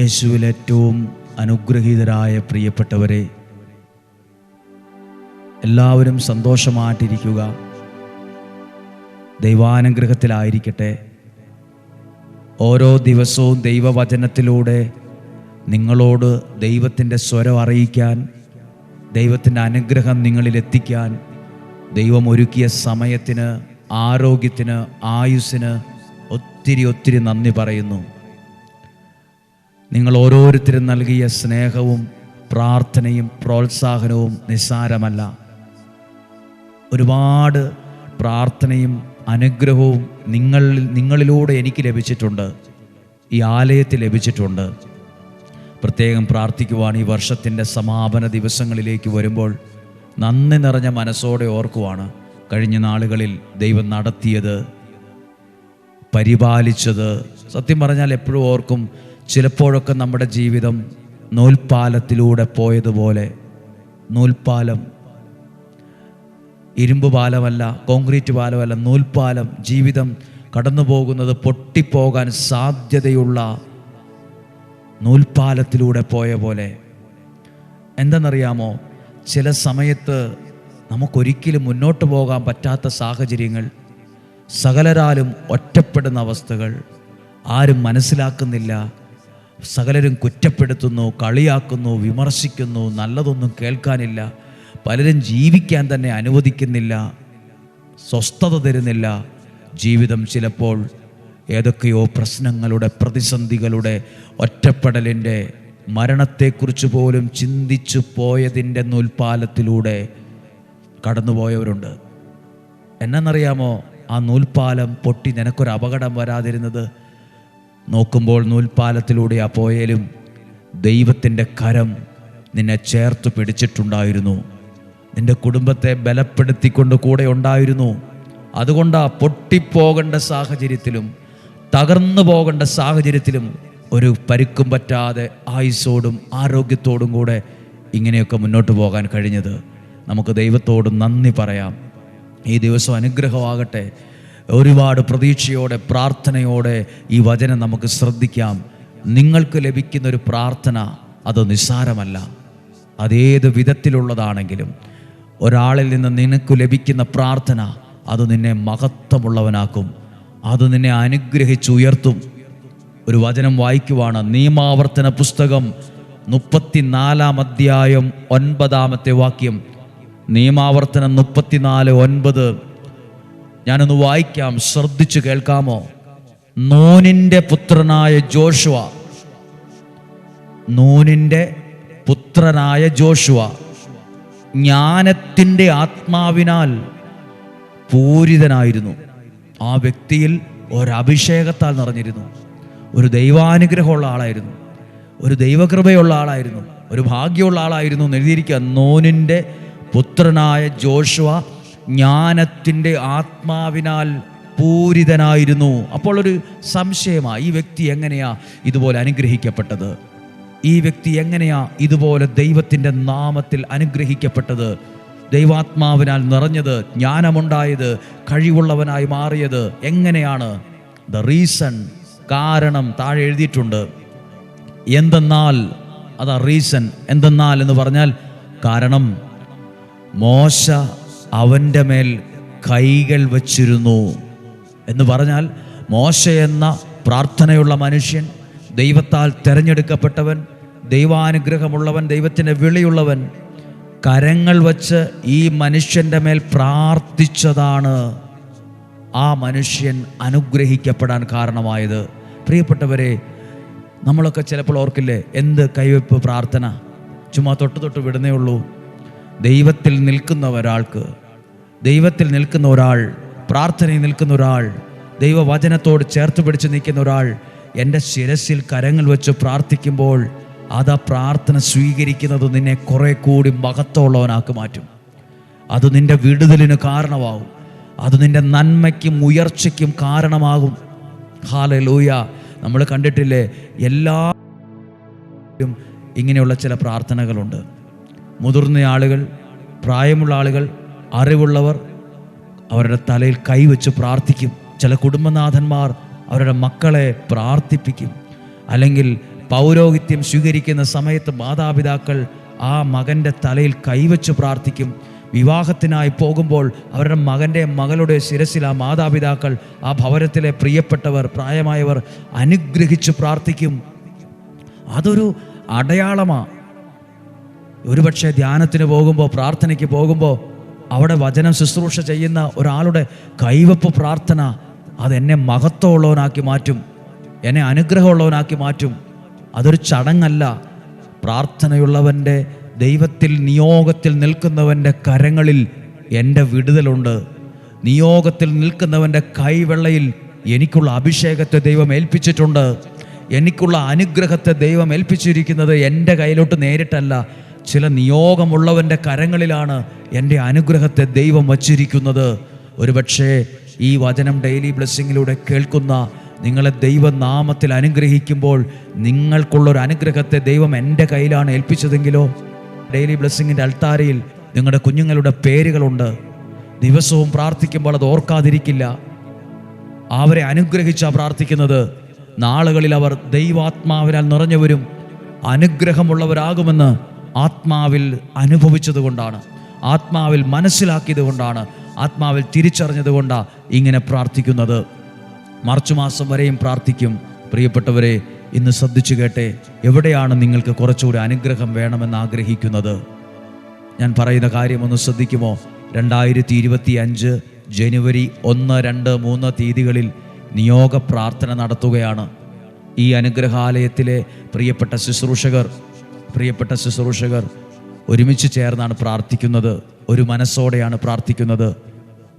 യേശുവിൽ ഏറ്റവും അനുഗ്രഹീതരായ പ്രിയപ്പെട്ടവരെ എല്ലാവരും സന്തോഷമായിട്ടിരിക്കുക. ദൈവാനുഗ്രഹത്തിലായിരിക്കട്ടെ. ഓരോ ദിവസവും ദൈവവചനത്തിലൂടെ നിങ്ങളോട് ദൈവത്തിന്റെ സ്വരം അറിയിക്കാൻ ദൈവത്തിന്റെ അനുഗ്രഹം നിങ്ങളിൽ എത്തിക്കാൻ ദൈവം ഒരുക്കിയ സമയത്തിന് ആരോഗ്യത്തിന് ആയുസ്സിന് ഒത്തിരി ഒത്തിരി നന്ദി പറയുന്നു. നിങ്ങൾ ഓരോരുത്തരും നൽകിയ സ്നേഹവും പ്രാർത്ഥനയും പ്രോത്സാഹനവും നിസ്സാരമല്ല. ഒരുപാട് പ്രാർത്ഥനയും അനുഗ്രഹവും നിങ്ങൾ നിങ്ങളിലൂടെ എനിക്ക് ലഭിച്ചിട്ടുണ്ട്. ഈ ആലയത്തിൽ ലഭിച്ചിട്ടുണ്ട്. പ്രത്യേകം പ്രാർത്ഥിക്കുവാൻ ഈ വർഷത്തിന്റെ സമാപന ദിവസങ്ങളിലേക്ക് വരുമ്പോൾ നന്ദി നിറഞ്ഞ മനസ്സോടെ ഓർക്കുവാണ് കഴിഞ്ഞ നാളുകളിൽ ദൈവം നടത്തിയത് പരിപാലിച്ചത്. സത്യം പറഞ്ഞാൽ എപ്പോഴും ഓർക്കും ചിലപ്പോഴൊക്കെ നമ്മുടെ ജീവിതം നൂൽപ്പാലത്തിലൂടെ പോയതുപോലെ നൂൽപ്പാലം ഇരുമ്പ് പാലമല്ല കോൺക്രീറ്റ് പാലമല്ല നൂൽപ്പാലം ജീവിതം കടന്നു പോകുന്നത് പൊട്ടിപ്പോകാൻ സാധ്യതയുള്ള നൂൽപ്പാലത്തിലൂടെ പോയ പോലെ. എന്തെന്നറിയാമോ ചില സമയത്ത് നമുക്കൊരിക്കലും മുന്നോട്ട് പോകാൻ പറ്റാത്ത സാഹചര്യങ്ങൾ സകലരാലും ഒറ്റപ്പെടുന്ന അവസ്ഥകൾ ആരും മനസ്സിലാക്കുന്നില്ല. സകലരും കുറ്റപ്പെടുത്തുന്നു കളിയാക്കുന്നു വിമർശിക്കുന്നു നല്ലതൊന്നും കേൾക്കാനില്ല പലരും ജീവിക്കാൻ തന്നെ അനുവദിക്കുന്നില്ല സ്വസ്ഥത തരുന്നില്ല. ജീവിതം ചിലപ്പോൾ ഏതൊക്കെയോ പ്രശ്നങ്ങളുടെ പ്രതിസന്ധികളുടെ ഒറ്റപ്പെടലിന്റെ മരണത്തെക്കുറിച്ച് പോലും ചിന്തിച്ചു പോയതിന്റെ നൂൽപ്പാലത്തിലൂടെ കടന്നുപോയവരുണ്ട്. എന്നറിയാമോ ആ നൂൽപ്പാലം പൊട്ടി നിനക്കൊരു അപകടം വരാതിരുന്നത് നോക്കുമ്പോൾ നൂൽപ്പാലത്തിലൂടെ ആ പോയാലും ദൈവത്തിന്റെ കരം നിന്നെ ചേർത്ത് പിടിച്ചിട്ടുണ്ടായിരുന്നു. നിന്റെ കുടുംബത്തെ ബലപ്പെടുത്തിക്കൊണ്ട് കൂടെ ഉണ്ടായിരുന്നു. അതുകൊണ്ട് ആ പൊട്ടിപ്പോകേണ്ട സാഹചര്യത്തിലും തകർന്നു പോകേണ്ട സാഹചര്യത്തിലും ഒരു പരുക്കും പറ്റാതെ ആയുസോടും ആരോഗ്യത്തോടും കൂടെ ഇങ്ങനെയൊക്കെ മുന്നോട്ട് പോകാൻ കഴിഞ്ഞത്. നമുക്ക് ദൈവത്തോട് നന്ദി പറയാം. ഈ ദിവസം അനുഗ്രഹമാകട്ടെ. ഒരുപാട് പ്രതീക്ഷയോടെ പ്രാർത്ഥനയോടെ ഈ വചനം നമുക്ക് ശ്രദ്ധിക്കാം. നിങ്ങൾക്ക് ലഭിക്കുന്ന ഒരു പ്രാർത്ഥന അത് നിസ്സാരമല്ല. അതേത് വിധത്തിലുള്ളതാണെങ്കിലും ഒരാളിൽ നിന്ന് നിനക്ക് ലഭിക്കുന്ന പ്രാർത്ഥന അത് നിന്നെ മഹത്വമുള്ളവനാക്കും. അത് നിന്നെ അനുഗ്രഹിച്ചുയർത്തും. ഒരു വചനം വായിക്കുവാണ് നിയമാവർത്തന പുസ്തകം മുപ്പത്തിനാലാം അധ്യായം ഒൻപതാമത്തെ വാക്യം. നിയമാവർത്തനം മുപ്പത്തിനാല് ഒൻപത്. ഞാനൊന്ന് വായിക്കാം ശ്രദ്ധിച്ചു കേൾക്കാമോ? നൂനിന്റെ പുത്രനായ ജോഷുവ. നൂനിന്റെ പുത്രനായ ജോഷുവ. ജ്ഞാനത്തിന്റെ ആത്മാവിനാൽ പൂരിതനായിരുന്നു. ആ വ്യക്തിയിൽ ഒരഭിഷേകത്താൽ നിറഞ്ഞിരുന്നു. ഒരു ദൈവാനുഗ്രഹമുള്ള ആളായിരുന്നു. ഒരു ദൈവകൃപയുള്ള ആളായിരുന്നു. ഒരു ഭാഗ്യമുള്ള ആളായിരുന്നു എഴുതിയിരിക്കുക. നോനിന്റെ പുത്രനായ ജോഷുവ ജ്ഞാനത്തിന്റെ ആത്മാവിനാൽ പൂരിതനായിരുന്നു. അപ്പോൾ ഒരു സംശയമാണ് ഈ വ്യക്തി എങ്ങനെയാ ഇതുപോലെ അനുഗ്രഹിക്കപ്പെട്ടത്? ഈ വ്യക്തി എങ്ങനെയാ ഇതുപോലെ ദൈവത്തിന്റെ നാമത്തിൽ അനുഗ്രഹിക്കപ്പെട്ടത്? ദൈവാത്മാവിനാൽ നിറഞ്ഞത് ജ്ഞാനമുണ്ടായത് കഴിവുള്ളവനായി മാറിയത് എങ്ങനെയാണ്? ദ റീസൺ കാരണം താഴെ എഴുതിയിട്ടുണ്ട്. എന്തെന്നാൽ അതാ റീസൺ എന്തെന്നാൽ എന്ന് പറഞ്ഞാൽ കാരണം. മോശ അവന്റെ മേൽ കൈകൾ വച്ചിരുന്നു എന്ന് പറഞ്ഞാൽ മോശ എന്ന പ്രാർത്ഥനയുള്ള മനുഷ്യൻ ദൈവത്താൽ തിരഞ്ഞെടുക്കപ്പെട്ടവൻ ദൈവാനുഗ്രഹമുള്ളവൻ ദൈവത്തിന്റെ വിളിയുള്ളവൻ കരങ്ങൾ വച്ച് ഈ മനുഷ്യന്റെ മേൽ പ്രാർത്ഥിച്ചതാണ് ആ മനുഷ്യൻ അനുഗ്രഹിക്കപ്പെടാൻ കാരണമായത്. പ്രിയപ്പെട്ടവരെ നമ്മളൊക്കെ ചിലപ്പോൾ ഓർക്കില്ലേ എന്ത് കൈവെപ്പ് പ്രാർത്ഥന? ചുമ്മാ തൊട്ട് തൊട്ട് വിടുന്നേ ഉള്ളൂ. ദൈവത്തിൽ നിൽക്കുന്ന ഒരാൾക്ക് ദൈവത്തിൽ നിൽക്കുന്ന ഒരാൾ പ്രാർത്ഥനയിൽ നിൽക്കുന്ന ഒരാൾ ദൈവവചനത്തോട് ചേർത്ത് പിടിച്ച് നിൽക്കുന്ന ഒരാൾ എന്റെ ശിരസിൽ കരങ്ങൾ വെച്ച് പ്രാർത്ഥിക്കുമ്പോൾ അത് ആ പ്രാർത്ഥന സ്വീകരിക്കുന്നത് നിന്നെ കുറെ കൂടി മഹത്വമുള്ളവനാക്കി മാറ്റും. അത് നിന്റെ വിടുതലിന് കാരണമാകും അത് നിന്റെ നന്മയ്ക്കും ഉയർച്ചയ്ക്കും കാരണമാകും. ഹാല ലൂയ നമ്മൾ കണ്ടിട്ടില്ലേ? എല്ലാ ഇങ്ങനെയുള്ള ചില പ്രാർത്ഥനകളുണ്ട്. മുതിർന്ന ആളുകൾ പ്രായമുള്ള ആളുകൾ അറിവുള്ളവർ അവരുടെ തലയിൽ കൈവച്ച് പ്രാർത്ഥിക്കും. ചില കുടുംബനാഥന്മാർ അവരുടെ മക്കളെ പ്രാർത്ഥിപ്പിക്കും. അല്ലെങ്കിൽ പൗരോഹിത്യം സ്വീകരിക്കുന്ന സമയത്ത് മാതാപിതാക്കൾ ആ മകന്റെ തലയിൽ കൈവച്ച് പ്രാർത്ഥിക്കും. വിവാഹത്തിനായി പോകുമ്പോൾ അവരുടെ മകന്റെ മകളുടെ ശിരസിൽ ആ മാതാപിതാക്കൾ ആ ഭവനത്തിലെ പ്രിയപ്പെട്ടവർ പ്രായമായവർ അനുഗ്രഹിച്ച് പ്രാർത്ഥിക്കും. അതൊരു അടയാളമാണ് ഒരുപക്ഷെ ധ്യാനത്തിന് പോകുമ്പോൾ പ്രാർത്ഥനയ്ക്ക് പോകുമ്പോൾ അവിടെ വചനം ശുശ്രൂഷ ചെയ്യുന്ന ഒരാളുടെ കൈവപ്പ് പ്രാർത്ഥന അതെന്നെ മഹത്വമുള്ളവനാക്കി മാറ്റും. എന്നെ അനുഗ്രഹമുള്ളവനാക്കി മാറ്റും. അതൊരു ചടങ്ങല്ല. പ്രാർത്ഥനയുള്ളവന്റെ ദൈവത്തിൽ നിയോഗത്തിൽ നിൽക്കുന്നവന്റെ കരങ്ങളിൽ എന്റെ വിടുതലുണ്ട്. നിയോഗത്തിൽ നിൽക്കുന്നവന്റെ കൈവെള്ളയിൽ എനിക്കുള്ള അഭിഷേകത്തെ ദൈവം ഏൽപ്പിച്ചിട്ടുണ്ട്. എനിക്കുള്ള അനുഗ്രഹത്തെ ദൈവം ഏൽപ്പിച്ചിരിക്കുന്നത് എന്റെ കയ്യിലോട്ട് നേരിട്ടല്ല. ചില നിയോഗമുള്ളവന്റെ കരങ്ങളിലാണ് എന്റെ അനുഗ്രഹത്തെ ദൈവം വച്ചിരിക്കുന്നത്. ഒരുപക്ഷേ ഈ വചനം ഡെയിലി ബ്ലെസ്സിങ്ങിലൂടെ കേൾക്കുന്ന നിങ്ങളെ ദൈവനാമത്തിൽ അനുഗ്രഹിക്കുമ്പോൾ നിങ്ങൾക്കുള്ളൊരു അനുഗ്രഹത്തെ ദൈവം എന്റെ കയ്യിലാണ് ഏൽപ്പിച്ചതെങ്കിലോ? ഡെയിലി ബ്ലെസ്സിങ്ങിന്റെ അൾത്താരയിൽ നിങ്ങളുടെ കുഞ്ഞുങ്ങളുടെ പേരുകളുണ്ട്. ദിവസവും പ്രാർത്ഥിക്കുമ്പോൾ അത് ഓർക്കാതിരിക്കില്ല. അവരെ അനുഗ്രഹിച്ചാണ് പ്രാർത്ഥിക്കുന്നത്. നാളുകളിൽ അവർ ദൈവാത്മാവിനാൽ നിറഞ്ഞവരും അനുഗ്രഹമുള്ളവരാകുമെന്ന് ആത്മാവിൽ അനുഭവിച്ചതുകൊണ്ടാണ് ആത്മാവിൽ മനസ്സിലാക്കിയത് കൊണ്ടാണ് ആത്മാവിൽ തിരിച്ചറിഞ്ഞതുകൊണ്ടാണ് ഇങ്ങനെ പ്രാർത്ഥിക്കുന്നത്. മാർച്ച് മാസം വരെയും പ്രാർത്ഥിക്കും. പ്രിയപ്പെട്ടവരെ ഇന്ന് ശ്രദ്ധിച്ചു കേട്ടെ എവിടെയാണ് നിങ്ങൾക്ക് കുറച്ചുകൂടി അനുഗ്രഹം വേണമെന്ന് ആഗ്രഹിക്കുന്നത്? ഞാൻ പറയുന്ന കാര്യം ഒന്ന് ശ്രദ്ധിക്കുമോ? രണ്ടായിരത്തി ഇരുപത്തി അഞ്ച് ജനുവരി ഒന്ന് രണ്ട് മൂന്ന് തീയതികളിൽ നിയോഗ പ്രാർത്ഥന നടത്തുകയാണ്. ഈ അനുഗ്രഹാലയത്തിലെ പ്രിയപ്പെട്ട ശുശ്രൂഷകർ പ്രിയപ്പെട്ട ശുശ്രൂഷകർ ഒരുമിച്ച് ചേർന്നാണ് പ്രാർത്ഥിക്കുന്നത്. ഒരു മനസ്സോടെയാണ് പ്രാർത്ഥിക്കുന്നത്.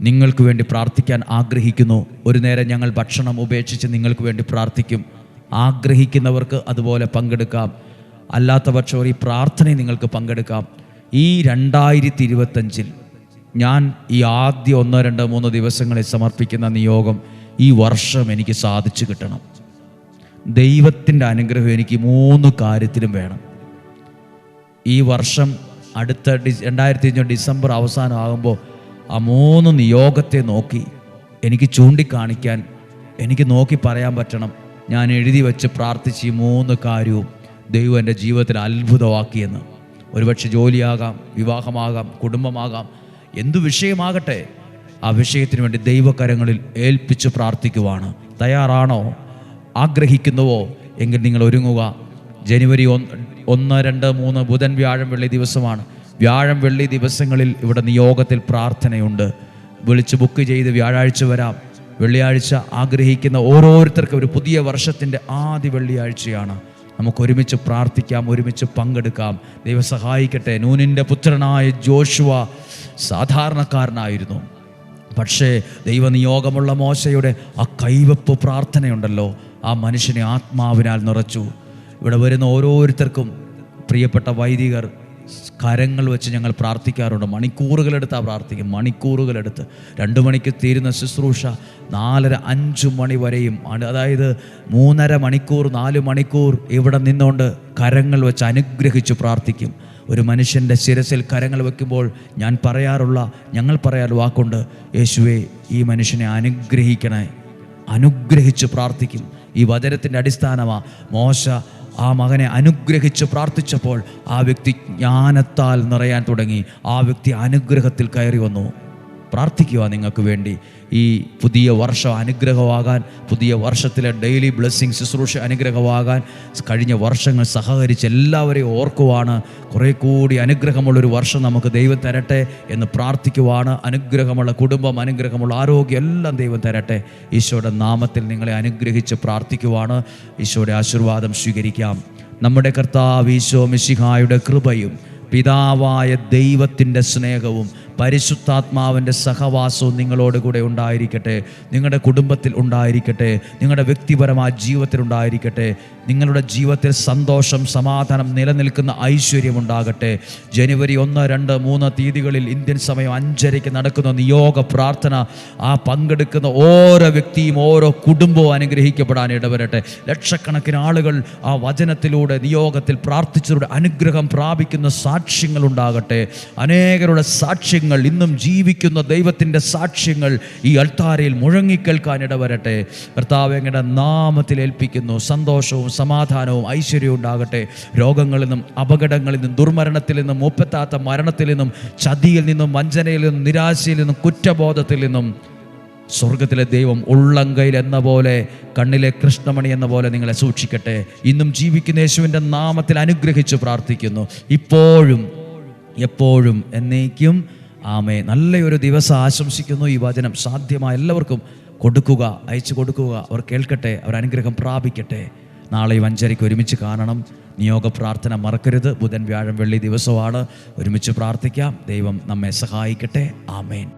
നിങ്ങൾക്ക് വേണ്ടി പ്രാർത്ഥിക്കാൻ ആഗ്രഹിക്കുന്നു. ഒരു നേരം ഞങ്ങൾ ഭക്ഷണം ഉപേക്ഷിച്ച് നിങ്ങൾക്ക് വേണ്ടി പ്രാർത്ഥിക്കും. ആഗ്രഹിക്കുന്നവർക്ക് അതുപോലെ പങ്കെടുക്കാം. അല്ലാത്ത പക്ഷം ഈ പ്രാർത്ഥനയും നിങ്ങൾക്ക് പങ്കെടുക്കാം. ഈ രണ്ടായിരത്തി ഇരുപത്തഞ്ചിൽ ഞാൻ ഈ ആദ്യ ഒന്നോ രണ്ടോ മൂന്നോ ദിവസങ്ങളിൽ സമർപ്പിക്കുന്ന നിയോഗം ഈ വർഷം എനിക്ക് സാധിച്ചു കിട്ടണം. ദൈവത്തിന്റെ അനുഗ്രഹം എനിക്ക് മൂന്ന് കാര്യത്തിലും വേണം. ഈ വർഷം അടുത്ത ഡി രണ്ടായിരത്തി അഞ്ച് ഡിസംബർ അവസാനം ആകുമ്പോൾ ആ മൂന്ന് നിയോഗത്തെ നോക്കി എനിക്ക് ചൂണ്ടിക്കാണിക്കാൻ എനിക്ക് നോക്കി പറയാൻ പറ്റണം. ഞാൻ എഴുതി വെച്ച് പ്രാർത്ഥിച്ച് ഈ മൂന്ന് കാര്യവും ദൈവം എന്റെ ജീവിതത്തിൽ അത്ഭുതമാക്കിയെന്ന്. ഒരുപക്ഷെ ജോലിയാകാം വിവാഹമാകാം കുടുംബമാകാം എന്തു വിഷയമാകട്ടെ ആ വിഷയത്തിന് വേണ്ടി ദൈവകരങ്ങളിൽ ഏൽപ്പിച്ച് പ്രാർത്ഥിക്കുവാണ്. തയ്യാറാണോ? ആഗ്രഹിക്കുന്നുവോ? എങ്കിൽ നിങ്ങൾ ഒരുങ്ങുക. ജനുവരി ഒന്ന് ഒന്ന് രണ്ട് മൂന്ന് ബുധൻ വ്യാഴം വെള്ളി ദിവസമാണ്. വ്യാഴം വെള്ളി ദിവസങ്ങളിൽ ഇവിടെ നിയോഗത്തിൽ പ്രാർത്ഥനയുണ്ട്. വിളിച്ച് ബുക്ക് ചെയ്ത് വ്യാഴാഴ്ച വരാം. വെള്ളിയാഴ്ച ആഗ്രഹിക്കുന്ന ഓരോരുത്തർക്കും ഒരു പുതിയ വർഷത്തിന്റെ ആദ്യ വെള്ളിയാഴ്ചയാണ്. നമുക്ക് ഒരുമിച്ച് പ്രാർത്ഥിക്കാം ഒരുമിച്ച് പങ്കെടുക്കാം. ദൈവം സഹായിക്കട്ടെ. നൂനിന്റെ പുത്രനായ ജോഷുവ സാധാരണക്കാരനായിരുന്നു. പക്ഷേ ദൈവനിയോഗമുള്ള മോശയുടെ ആ കൈവപ്പ് പ്രാർത്ഥനയുണ്ടല്ലോ. ആ മനുഷ്യനെ ആത്മാവിനാൽ നിറച്ചു. ഇവിടെ വരുന്ന ഓരോരുത്തർക്കും പ്രിയപ്പെട്ട വൈദികർ കരങ്ങൾ വെച്ച് ഞങ്ങൾ പ്രാർത്ഥിക്കാറുണ്ട്. മണിക്കൂറുകളെടുത്താണ് പ്രാർത്ഥിക്കും. മണിക്കൂറുകളെടുത്ത്. രണ്ട് മണിക്ക് തീരുന്ന ശുശ്രൂഷ നാലര അഞ്ച് മണി വരെയും. അതായത് മൂന്നര മണിക്കൂർ നാല് മണിക്കൂർ ഇവിടെ നിന്നുകൊണ്ട് കരങ്ങൾ വെച്ച് അനുഗ്രഹിച്ച് പ്രാർത്ഥിക്കും. ഒരു മനുഷ്യന്റെ ശിരസിൽ കരങ്ങൾ വെക്കുമ്പോൾ ഞാൻ പറയാറുള്ള ഞങ്ങൾ പറയാറ് വാക്കുണ്ട് യേശുവേ ഈ മനുഷ്യനെ അനുഗ്രഹിക്കണേ. അനുഗ്രഹിച്ച് പ്രാർത്ഥിക്കും. ഈ വചനത്തിന്റെ അടിസ്ഥാനമാണ് മോശ ആ മകനെ അനുഗ്രഹിച്ച് പ്രാർത്ഥിച്ചപ്പോൾ ആ വ്യക്തി ജ്ഞാനത്താൽ നിറയാൻ തുടങ്ങി. ആ വ്യക്തി അനുഗ്രഹത്തിൽ കയറി വന്നു. പ്രാർത്ഥിക്കുക നിങ്ങൾക്ക് വേണ്ടി. ഈ പുതിയ വർഷം അനുഗ്രഹമാകാൻ പുതിയ വർഷത്തിലെ ഡെയിലി ബ്ലെസ്സിങ് ശുശ്രൂഷ അനുഗ്രഹമാകാൻ കഴിഞ്ഞ വർഷങ്ങൾ സഹകരിച്ച് എല്ലാവരെയും ഓർക്കുവാണ്. കുറേ കൂടി അനുഗ്രഹമുള്ളൊരു വർഷം നമുക്ക് ദൈവം തരട്ടെ എന്ന് പ്രാർത്ഥിക്കുവാണ്. അനുഗ്രഹമുള്ള കുടുംബം അനുഗ്രഹമുള്ള ആരോഗ്യം എല്ലാം ദൈവം തരട്ടെ. ഈശോയുടെ നാമത്തിൽ നിങ്ങളെ അനുഗ്രഹിച്ച് പ്രാർത്ഥിക്കുവാണ്. ഈശോയുടെ ആശീർവാദം സ്വീകരിക്കാം. നമ്മുടെ കർത്താവ് ഈശോ മിശിഹായുടെ കൃപയും പിതാവായ ദൈവത്തിന്റെ സ്നേഹവും പരിശുദ്ധാത്മാവിന്റെ സഹവാസവും നിങ്ങളോട് കൂടെ ഉണ്ടായിരിക്കട്ടെ. നിങ്ങളുടെ കുടുംബത്തിൽ ഉണ്ടായിരിക്കട്ടെ. നിങ്ങളുടെ വ്യക്തിപരമായ ജീവിതത്തിൽ ഉണ്ടായിരിക്കട്ടെ. നിങ്ങളുടെ ജീവിതത്തിൽ സന്തോഷം സമാധാനം നിലനിൽക്കുന്ന ഐശ്വര്യം ഉണ്ടാകട്ടെ. ജനുവരി ഒന്ന് രണ്ട് മൂന്ന് തീയതികളിൽ ഇന്ത്യൻ സമയം അഞ്ചരയ്ക്ക് നടക്കുന്ന നിയോഗ പ്രാർത്ഥന ആ പങ്കെടുക്കുന്ന ഓരോ വ്യക്തിയും ഓരോ കുടുംബവും അനുഗ്രഹിക്കപ്പെടാൻ ഇടവരട്ടെ. ലക്ഷക്കണക്കിന് ആളുകൾ ആ വചനത്തിലൂടെ നിയോഗത്തിൽ പ്രാർത്ഥിച്ചവരുടെ അനുഗ്രഹം പ്രാപിക്കുന്ന സാക്ഷ്യങ്ങൾ ഉണ്ടാകട്ടെ. അനേകരുടെ സാക്ഷ്യങ്ങൾ സാക്ഷ്യങ്ങൾ ഇന്നും ജീവിക്കുന്ന ദൈവത്തിന്റെ സാക്ഷ്യങ്ങൾ ഈ അൾത്താരയിൽ മുഴങ്ങിക്കേൽക്കാനിട വരട്ടെ കർത്താവ് എങ്ങളുടെ നാമത്തിൽ ഏൽപ്പിക്കുന്നു. സന്തോഷവും സമാധാനവും ഐശ്വര്യവും ഉണ്ടാകട്ടെ. രോഗങ്ങളിൽ നിന്നും അപകടങ്ങളിൽ നിന്നും ദുർമരണത്തിൽ നിന്നും മൂപ്പത്താത്ത മരണത്തിൽ നിന്നും ചതിയിൽ നിന്നും വഞ്ചനയിൽ നിന്നും നിരാശയിൽ നിന്നും കുറ്റബോധത്തിൽ നിന്നും സ്വർഗത്തിലെ ദൈവം ഉള്ളങ്കയിൽ എന്ന പോലെ കണ്ണിലെ കൃഷ്ണമണി എന്ന പോലെ നിങ്ങളെ സൂക്ഷിക്കട്ടെ. ഇന്നും ജീവിക്കുന്ന യേശുവിന്റെ നാമത്തിൽ അനുഗ്രഹിച്ച് പ്രാർത്ഥിക്കുന്നു. ഇപ്പോഴും എപ്പോഴും എന്നേക്കും ആമേ നല്ലൊരു ദിവസം ആശംസിക്കുന്നു. ഈ വചനം സാധ്യമായ എല്ലാവർക്കും കൊടുക്കുക അയച്ചു കൊടുക്കുക. അവർ കേൾക്കട്ടെ അവർ അനുഗ്രഹം പ്രാപിക്കട്ടെ. നാളെ ഈ വഞ്ചരിക്ക് ഒരുമിച്ച് കാണണം. നിയോഗ പ്രാർത്ഥന മറക്കരുത്. ബുധൻ വ്യാഴം വെള്ളി ദിവസമാണ്. ഒരുമിച്ച് പ്രാർത്ഥിക്കാം. ദൈവം നമ്മെ സഹായിക്കട്ടെ. ആമേൻ.